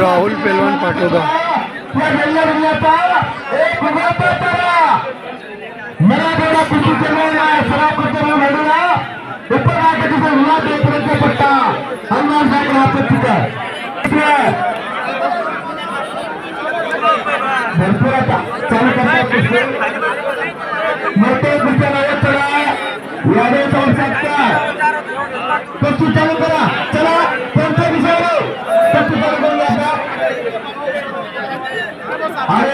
राहुल पेलवान पाटोदा। या जिल्हा जिल्ह्याचा एक उभा तारा मराठवाडा कृषी चळवळीला सराव करताना लढूला उपराष्ट्रपतीचा विवाद एकपर्यंत पट्टा हनुमान साहेब हा पत्रिका भरपूर आता चालू करतात कुस्ती मोठे कुस्त्या लावत चला यादव जाऊ शकतात कुस्ती चालू करा चला कोणत्या विषयावर कुस्ती चालू करूया आता अरे कुस्ती लावलं शिवा किल्ले बनवायला चालू झाले दोन्ही पोरांना चांगले सजवायला मिळाल्यात एक कुत्तेराव कसा या बेपड्याचा पट्टा भारतासाठी येणार जाता आणि दुसरा बंगाल माते चॅम्पियन बाळासाहेब आवाळेंचा पट्टा शिवछत्रपती क्रीडा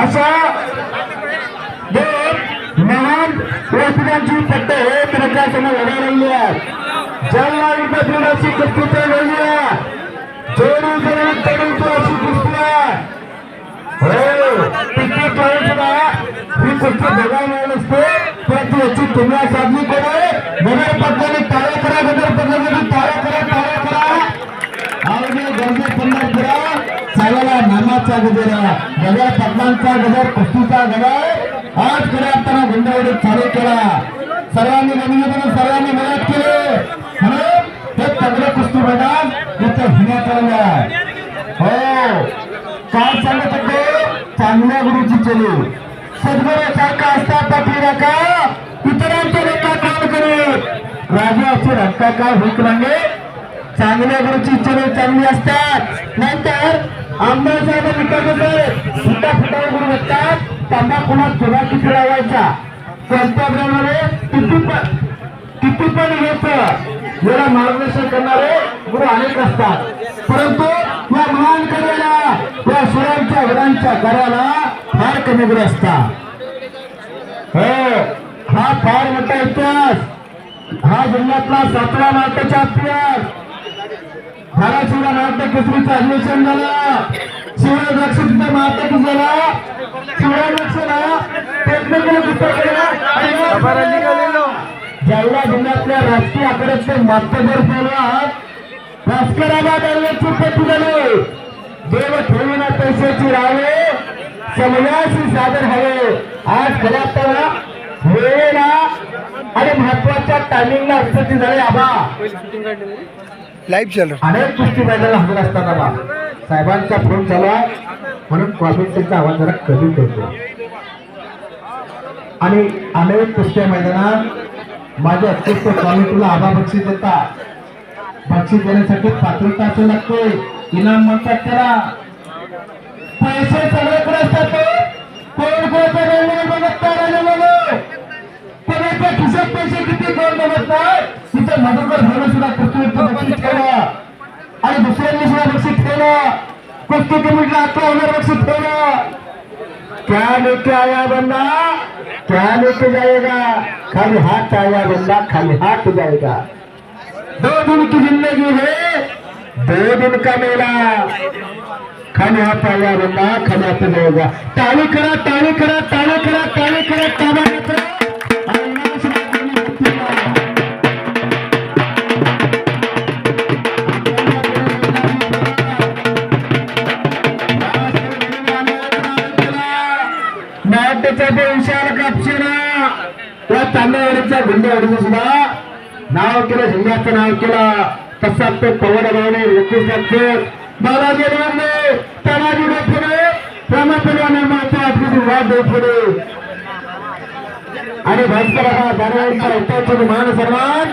अशा दोन महान व्यक्तींची पट्टे एकमेकांसमोर लढा राहिली आहे. ज्यांना विकत अशी कुस्ती चालवली आहे. जोडी करून तरुण अशी कुस्ती आहे. हो तिकीट कळून सुद्धा ही कुस्ती बघायला नसते परंतु याची तुलना साधली कोणी? नगर चालायला नामाचा गजर पटलांचा गजर कुस्तीचा गजर आज खऱ्या असताना गुंडावडी चालू केला. सर्वांनी नवीन सर्वांनी मदत केली. म्हणून हे तगडे कुस्ती मैदान घेण्यात आलेलं आहे. हो. काय सांगत होते चांगल्या गुरुची चली. पाठी का? इतरांच्या लेखा काम करीत. राजा असे रक्का काय भूक मागे चांगल्या गुरुची चली चांगली असतात. नंतर आमदार साहेब विकास सुद्धा फुटावर करून असतात त्यांना पुन्हा चुना किती लावायचा. पंतप्रधानाने किती पण किती पण घ्यायचं याला मार्गदर्शन करणारे गुरु अनेक असतात. परंतु या महान कार्याला या सुरांच्या वीरांच्या कार्याला फार कमी गुरु असतात. हो हा फार मोठा इतिहास. हा जिल्ह्यातला सातवा नाट्याचा इतिहास. धाराशिवला नाट्य केसरीचं अधिवेशन झालं. शिवराज लक्षात महात्मा झाला. शिवराज लक्षला टेक्निकल जालना जिल्ह्यातल्या राजकीय आकड्यातले मातबर पोलात भास्कराबाद रेल्वेची पेटी झाली. देव ठेवीना पैशाची राहावे समजाशी सादर हवे. आज खऱ्या वेळेला आणि महत्त्वाच्या टायमिंगला उपस्थित झाले आबा. लाईव्ह चल अनेक कुस्ती मैदानाला हजर असताना साहेबांचा फोन चालू म्हणून कॉफीचा आवाज जरा कमी करतो आणि अनेक कुस्त्या मैदानात माझ्या अत्यंत कॉमिटीला आभा बक्षीस देतात बक्षीस देण्यासाठी पात्रता असावी लागते इनाम म्हणतात त्याला पैसे सगळ्याकडे असतात कोण कोणत्या रेल्वे बघत कोणाच्या खिशात पैसे किती कोण बघत नाही? तिथे मधुकर भरून सुद्धा कुस्ती ठेवला आणि दुसऱ्यांनी सुद्धा बक्षीस ठेवलं कुस्ती कमिटीला अकरा हजार बक्षीस ठेवलं क्या लेके आया बंदा? क्या लेके जाएगा? खाली हाथ आया बंदा खाली हाथ जाएगा. दो दिन की जिंदगी है दो दिन का मेला. खाली हाथ आया बंदा खाली हाथ जाएगा. ताली करा ताली करा ताली करा ताली करा ताबा करा त्याच्या ते विशाल कापशिना त्या तांदळवाडीच्या गुंडेवाडीचं सुद्धा नाव केलं जिल्ह्याचं नाव केलं. तसा तो पवन भावने एकवीस लागते बालाजी रामने तानाजी डोफरे रामापरिवाने माता आपली वाद डोफरे आणि भास्कर हा दानवाडीचा उत्तर मान सन्मान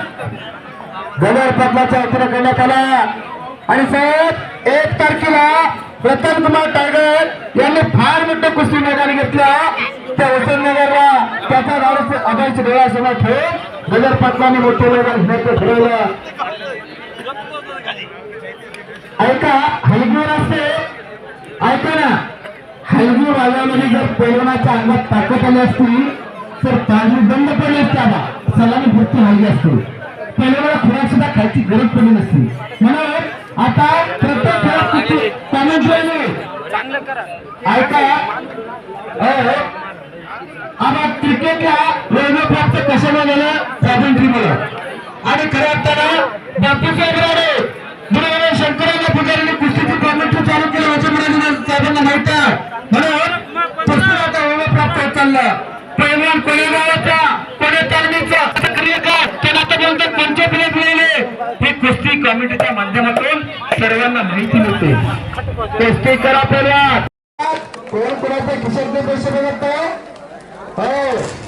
गदर पदलाचा उत्तर करण्यात आला. आणि साहेब एक तारखेला प्रताप कुमार टायगर यांनी फार मोठं कुस्ती मैदान घेतल्या त्या वसंतनगरला त्याचा दारू अभयच डोळ्यासमोर ठेवून नगर पाटलाने मोठे मैदान ठरवलं ऐका हलगीवर असते. ऐका ना हलगी वाजवण्याची जर कोरोनाच्या अंगात ताकद आली असती तर ताजी बंद पडली असते आता सलामी भरती हलगी असते. पैलवाना खुराक सुद्धा खायची गरज पडली नसती. म्हणून आता प्रत्येक खेळात किती तानाजी ऐका. हो, हो. आता क्रिकेटला वेगळं प्राप्त कशाला झालं? कॉमेंट्रीमुळे आणि खऱ्या अर्थानं बापूसाहेब राणे म्हणून शंकराला पुजारीने कुस्तीची कॉमेंट्री चालू केलं केली याच्यामुळे साहेबांना माहीत आहे. म्हणून पुस्तकाचा वेगळं प्राप्त होत चाललं. पैलवान कोणी गावाचा कोणी तालमीचा क्रियाकार त्यांना आता बोलतात पंचप्रिय मिळाले. हे कुस्ती कमिटीच्या माध्यमातून सर्वांना माहिती मिळते. कुस्ती करा पहिल्या कोण खिशातले पैसे बघत नाही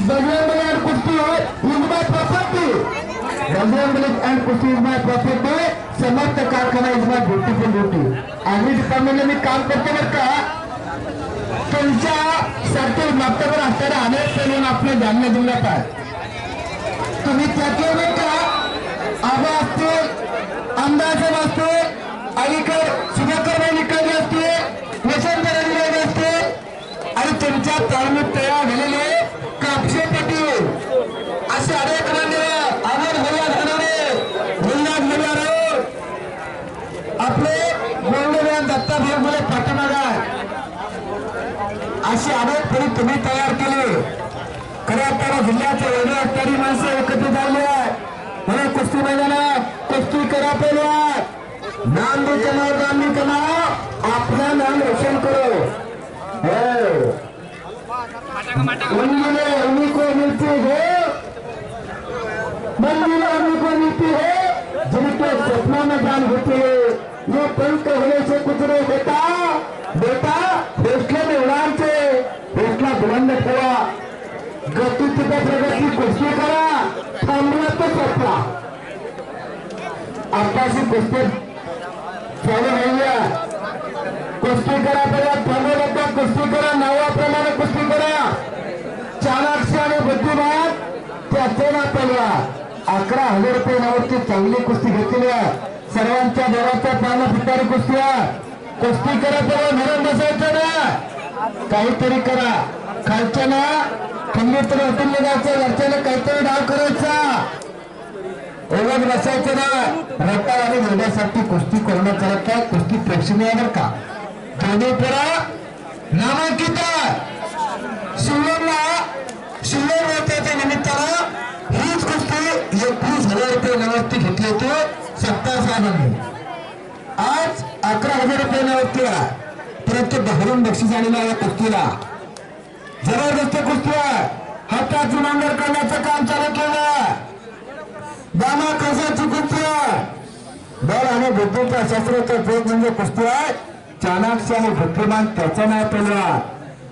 Bajrang and kusti is my property Bajrang and kusti is my property Samarth Karkhana is my beautiful beauty army डिपार्टमेंटला मी काम करतो बरं का तुमच्या सारखे माप्तावर असणारे अनेक सण आपल्या जालना जिल्ह्यात आहे तुम्ही त्यातले बरं का आबा असतील आमदार साहेब असतील अलीकड सुधाकर निकाली असतील वसंत रविराज असतील आणि तुमच्या तालमीत तयार झालेले कापसे असे अनेक मान्य अमर भैया घालवणे गुलनाथ मल्हार आपले बोललेल्या दत्ता भाऊ मुले पाठीमागा आहे. अशी अनेक फळी तुम्ही तयार केली. खऱ्या अर्थानं जिल्ह्याचे वेगळे असणारी माणसं एकत्रित झाली आहे म्हणून कुस्ती मैदानात कुस्ती करा पहिल्या. नाम दे कमाव नाम दे कमाव आपलं नाम रोशन करो. हो. मंदिरे उन्हीं को मिलती है। मिलती है। जिनके सपनों में जान होती है ये पंख होने से कुछ नहीं बेटा बेटा हौसले में उड़ान से हौसला बुलंद ठेवा गती कुस्ती करा। थांबला तो सोपला आताशी कुस्ती चालू नाहीये कुस्ती करा पहिला थांबवता त्याचे पडला. अकरा हजार रुपये नावाची चांगली कुस्ती घेतलेली आहे. सर्वांच्या घराच्या पानं फुटारी कुस्ती आहे. कुस्ती करा तेव्हा धरून बसायचं ना. काहीतरी करा. खालच्याला खंबीर तर उठून निघायचं वरच्याला काहीतरी डाव करायचा. ओळख बसायचं ना. रटा आणि घेण्यासाठी कुस्ती करणं करत आहे कुस्ती प्रेक्षणीय बर का? दोन्ही पुरा नामांकित शिवला शिवला शिल्लक होत्याच्या निमित्तानं हीच कुस्ती एकवीस हजार रुपये नावाची घेतली होती सत्ता साहेबांनी आज अकरा हजार रुपये नावाची आहे टक्के बाहेरून बक्षीस आलेला या कुस्तीला. जबरदस्त कुस्ती आहे. हातात जुनांगर करण्याचं काम चालू केलं दामा कसाची कुस्ती आहे. बळ आणि बुद्धीच्या शस्त्राचा भेद म्हणजे कुस्ती आहे. चाणाक्ष आणि बुद्धिमान त्याचा नाही पेलवा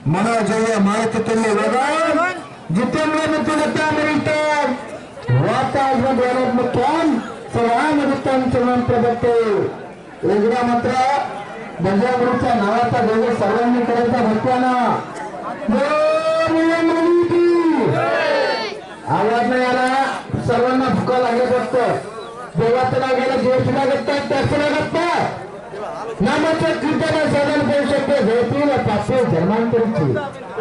मनोजय माहिती तुम्ही वगन जितेंद्र मित्र मिळतात वातावरण द्वारात मुख्यान सवान अधिष्ठान चलन प्रदत्ते. वेगळा मंत्र बंजाबुरीच्या नावाचा वेगळं सर्वांनी करायचा भक्त्यानं आवाज नाही आला. सर्वांना भुका लागत असत देवाचं नाव सुद्धा देश त्या सुद्धा लागत नामाचं कीर्तन साधन करू शकतो. जयतील पाचशे धर्मांतरीची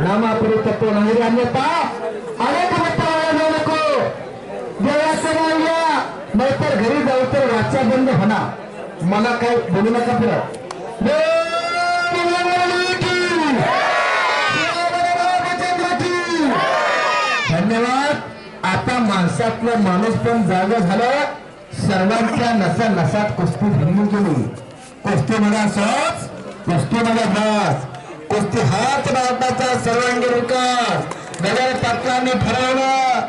नामापुरी तत्व नाही अन्यथा अनेक भक्त जाऊ नको. देवाचं नाव घ्या. नाहीतर घरी जाऊ तर वाचा बंद म्हणा मला काय बोलू नका फिरत. धन्यवाद. आता माणसातलं माणूस पण जागा झालं. सर्वांच्या नसा नसात कुस्ती भिन्न गेली. कुस्ती म्हणा सच कुस्ती म्हणा भास कुस्ती हाच भारताचा सर्वांगीण विकास. नगर पाटलांनी ठरवलं.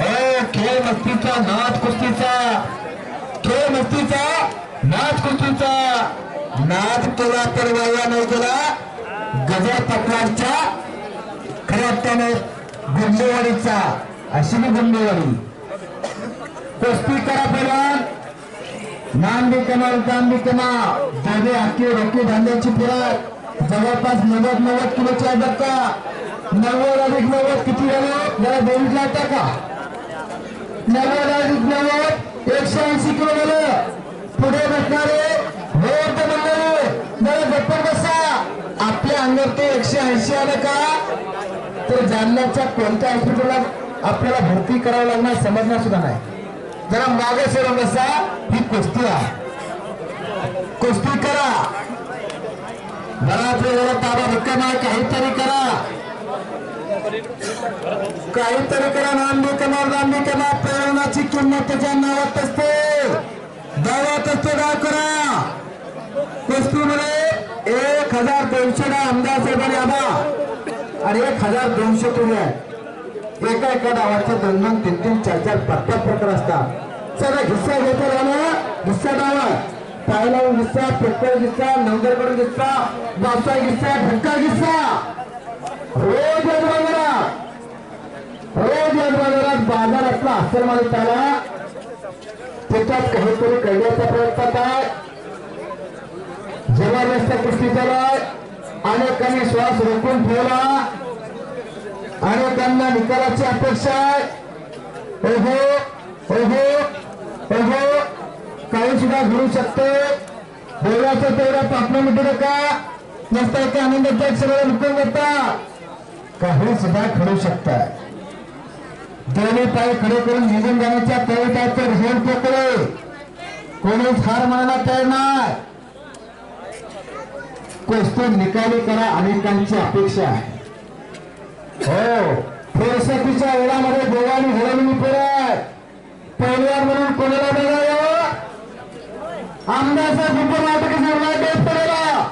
हो खेळ मस्तीचा नाच कुस्तीचा. खेळ मस्तीचा नाच कुस्तीचा. नाच केला तर वाया नाही गजर पाटलांच्या खऱ्या अर्थाने गुंडेवाडीचा अशी मी गुंडेवाडी कुस्ती करा पहिला नाम बी कमाल काम बी कमा. दोन्ही हक्की रोखी धान्याची फिरत जवळपास नव्वद नव्वद किलोची आहे का? नव्वद अधिक नव्वद किती झालं? जरा बेरीज लावता का? नव्वद अधिक नव्वद एकशे ऐंशी किलो झालं. पुढे बसणारे बरं तर गप्पर बसा. आपल्या अंगावर ते एकशे ऐंशी आलं का? तर जालन्याच्या कोणत्या हॉस्पिटलला आपल्याला भरती करावं लागणार समजणार सुद्धा नाही. जरा मागे सोडून बसा. ही कुस्ती आहे. कुस्ती करा. बराच जरा ताबा धक्का आहे, काहीतरी करा. काहीतरी करा नांदी कमाल नांदी कमाल. प्रेरणाची किंमत त्याच्या नावात असते. दावात असते गाव करा. कुस्तीमध्ये एक हजार दोनशे ना आमदार साहेबांनी आबा. आणि एक हजार दोनशे तुम्ही आहे. एका एका डावाचे दोन दोन तीन तीन चार चार पाच पाच प्रकार असतात. चला हिस्सा घेतो ना हिस्सा डावा पायला हिस्सा पेपर हिस्सा नंदरकडून हिस्सा बापसा हिस्सा ढक्का हिस्सा रोज बाजारात रोज या बाजारात बाजारातला असेल मला त्याला त्याच्यात काहीतरी करण्याचा प्रयत्न काय जबरदस्त कुस्ती चालू अनेकांनी श्वास रोखून ठेवला. अनेकांना निकालाची अपेक्षा आहे. ओहो ओहो ओहो. काही सुद्धा घडू शकते. बोलायचं तेवढा पापणं मिटू नका नसता एका आनंदाचा सगळं लुकून जाता काही सुद्धा घडू शकतात दोन्ही पाय खडे करून निघून जाण्याच्या तळटाचे झोन कोणीच हार मानायला तयार नाही. कुस्ती निकाली करा अनेकांची अपेक्षा आहे. हो फुरसतीच्या वेळामध्ये देवानी घडवली पुराय पहिल्यावर म्हणून कोणाला बघावं? आमदार साहेब नाटक निर्णय पडला.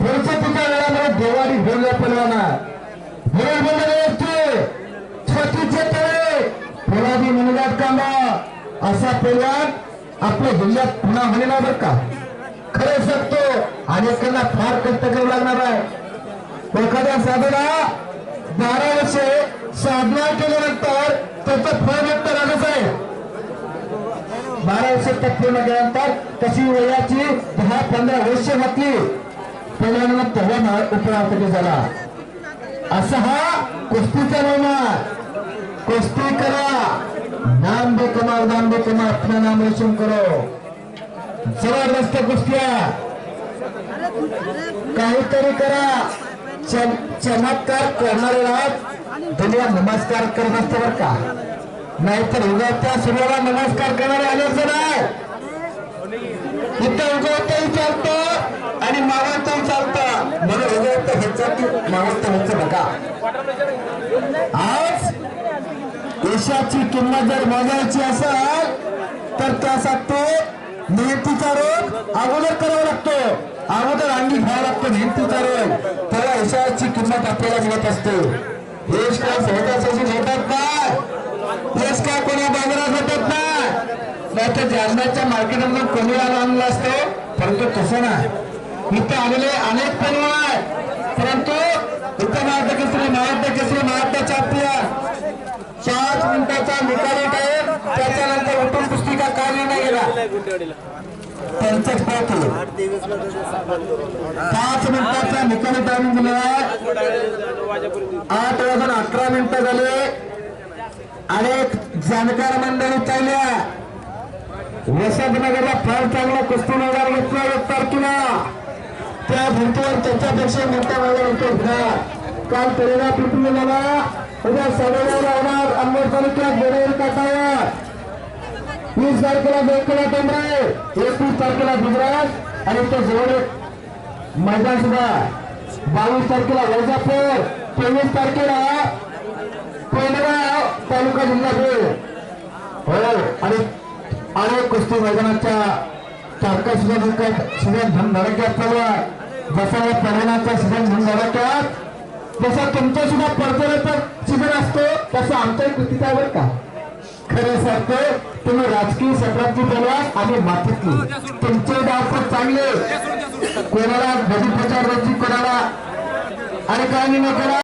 फुरसतीच्या वेळामध्ये देवानी घडवल्या पहिल्याना म्हणून बोलले छतीचे तळे. फुलादी मनगात कांदा असा पहिल्यान आपल्या जिल्ह्यात पुन्हा होणार बरं का? खरं सांगतो अनेकांना फार कष्ट करावं लागणार आहे. एखाद्या साधना बारा वर्षे साधना केल्यानंतर त्याचं फळ व्यक्त राजच आहे. बारा वर्ष पूर्ण केल्यानंतर तशी वयाची दहा पंधरा वर्ष घातली पहिल्यांदा तेव्हा उपराष्ट्रपती झाला. असा हा कुस्तीचा निर्णय कुस्ती करा. नाम दे कमार नाम दे कमार अपना नाम रोशन करो. जबरदस्त कुस्त्या काहीतरी करा. चमत्कार करणाऱ्याला दुनिया नमस्कार करत असते बरं का. नाहीतर उगवत्या सूर्याला नमस्कार करणारे आले असं नाही. इथं उगवतही चालतं आणि मावळतही चालतं म्हणून उगवत ह्याचं की मावळतं ह्याचं बघा. आज यशाची किंमत जर मोजायची असेल तर त्यासाठी नियतीचा रोग अगोदर करावा लागतो. अगोदर अंगी घ्यावं लागतं मेहनतीचा रोग त्याला यशाची किंमत आपल्याला मिळत असते. यश काय सहजासहजी भेटत नाही. यश काय कोणा बाजारात भेटत नाही. नाही तर जालन्याच्या मार्केटमधून कोणी आणला असतो? परंतु तसं नाही. इथं आलेले अनेक पैलवान आहेत. परंतु इथं महाराष्ट्र केसरी महाराष्ट्र केसरी महाराष्ट्र चॅम्पियन पाच मिनिटाचा निकाल टाईम त्याच्यानंतर उठून पुस्तिका का निर्णय गेला त्यांचंच पाच पाच मिनिटाचा निकाली टाइम दिला आठ वाजून अकरा मिनिटं झाले. अनेक जाणकार मंडळी चालल्या. वसंतनगरला फार चांगला कुस्ती मैदान घेतला एक तारखेला. त्या भिंतीवर त्याच्यापेक्षा मोठा मैदान होतो काल पेरेला पिटून झाला उद्या सगळ्याला होणार. अंबड तालुक्यात बेडेर काठावर वीस तारखेला गोकुला टेंबरे एकवीस तारखेला गुजरात आणि तो जवळ मैदान सुद्धा बावीस तारखेला वैजापूर तेवीस तारखेला पेंडगाव तालुका जिल्हा हो आणि अनेक कुस्ती मैदानाच्या चारका सीझन सीझन धनधडक्यात चालू आहे. जसा या पर्यटनाचा सीझन धनधडक्यात जसा तुमचा सुद्धा पर्यटनाचा सीझन असतो तसा आमच्या कुस्तीचा बरं का? खरं सांगतो तुम्ही राजकीय संक्रांती केल्या आणि मातीतली तुमचे डाव खूप चांगले. कोणाला भजी प्रचार कोणाला आणि काय नाही करा